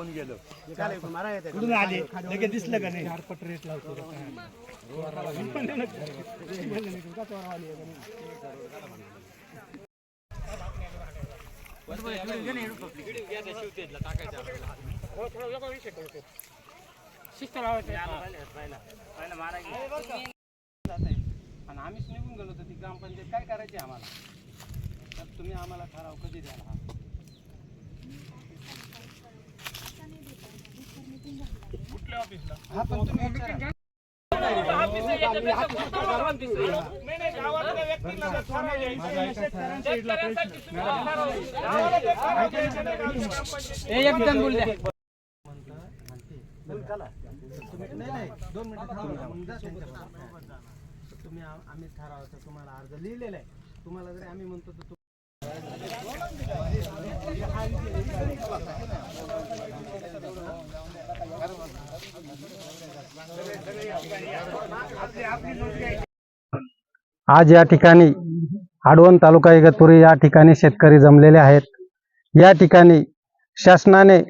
कोण गेलं? कुठून आले? लगेच दिसलं का नाही? आणि आम्हीच निघून गेलो तर ती ग्रामपंचायत काय करायची आम्हाला? तर तुम्ही आम्हाला ठराव कधी द्याल हा हा पण तुम्ही विचारा. तुम्ही- नाही, नाही, दोन मिनिटं थांबा. मग जा त्यांच्याकडे. तुम्ही आम्ही ठरावाचा तुम्हाला अर्ज लिहिलेला आहे तुम्हाला जरी आम्ही म्हणतो तर तु- आज या ठिकाणी आडवण तालुका इगतपुरी या ठिकाणी शेतकरी जमलेले आहेत. या ठिकाणी शासनाने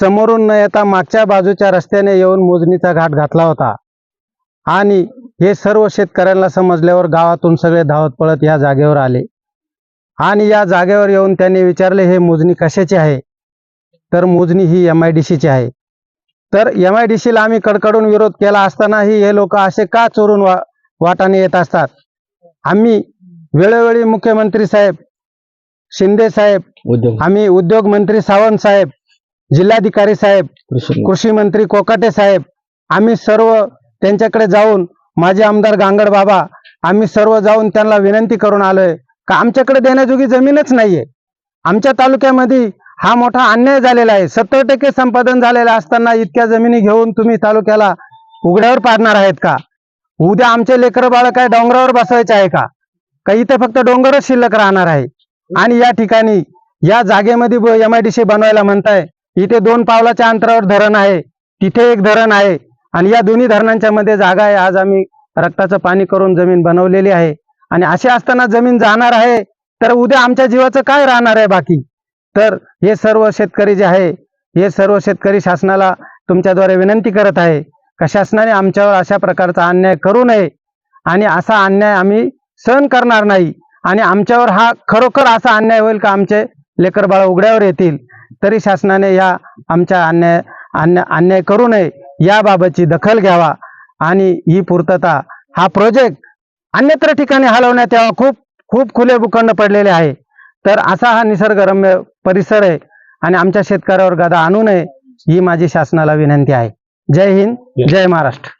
समोरून न येता मागच्या बाजूच्या रस्त्याने येऊन मोजणीचा घाट घातला होता. आणि हे सर्व शेतकऱ्यांना समजल्यावर गावातून सगळे धावत पळत या जागेवर आले. आणि या जागेवर येऊन त्यांनी विचारले हे मोजणी कशाची आहे? तर मोजणी ही एम आय डी सीची आहे. तर एम आय डी सीला आम्ही कडकडून विरोध केला असतानाही हे लोक असे का चोरून वा वाटाने येत असतात? आम्ही वेळोवेळी मुख्यमंत्री साहेब शिंदे साहेब आम्ही उद्योग मंत्री सावंत साहेब जिल्हाधिकारी साहेब कृषी मंत्री. कोकाटे साहेब आम्ही सर्व त्यांच्याकडे जाऊन माझे आमदार गांगड बाबा आम्ही सर्व जाऊन त्यांना विनंती करून आलोय का आमच्याकडे देण्याजोगी जमीनच नाहीये. आमच्या तालुक्यामध्ये हा मोठा अन्याय झालेला आहे. सत्तर टक्के संपादन झालेलं असताना इतक्या जमिनी घेऊन तुम्ही तालुक्याला उघड्यावर पाडणार आहेत का? उद्या आमचे लेकर बाळ काय डोंगरावर बसवायचे आहे का? का इथे फक्त डोंगरच शिल्लक राहणार आहे. आणि या ठिकाणी या जागेमध्ये एम आय डी सी बनवायला म्हणताय इथे दोन पावलाच्या अंतरावर धरण आहे तिथे एक धरण आहे. आणि या दोन्ही धरणांच्या मध्ये जागा आहे. आज आम्ही रक्ताचं पाणी करून जमीन बनवलेली आहे. आणि असे असताना जमीन जाणार आहे तर उद्या आमच्या जीवाचं काय राहणार आहे बाकी? तर हे सर्व शेतकरी जे आहे हे सर्व शेतकरी शासनाला तुमच्याद्वारे विनंती करत आहे का शासनाने आमच्यावर अशा प्रकारचा अन्याय करू नये आणि असा अन्याय आम्ही सहन करणार नाही आणि आमच्यावर हा खरोखर असा अन्याय होईल का आमचे लेकर बाळ उघड्यावर येतील तरी शासनाने या आमच्या अन्याय अन्याय अन्याय करू नये याबाबतची दखल घ्यावा आणि ही पूर्तता हा प्रोजेक्ट अन्यत्र ठिकाणी हलवण्यात यावा. खूप खूप खुले भूखंड पडलेले आहे. तर असा हा निसर्गरम्य परिसर आहे आणि आमच्या शेतकऱ्यावर गदा आणू नये ही माझी शासनाला विनंती आहे. जय हिंद जय महाराष्ट्र.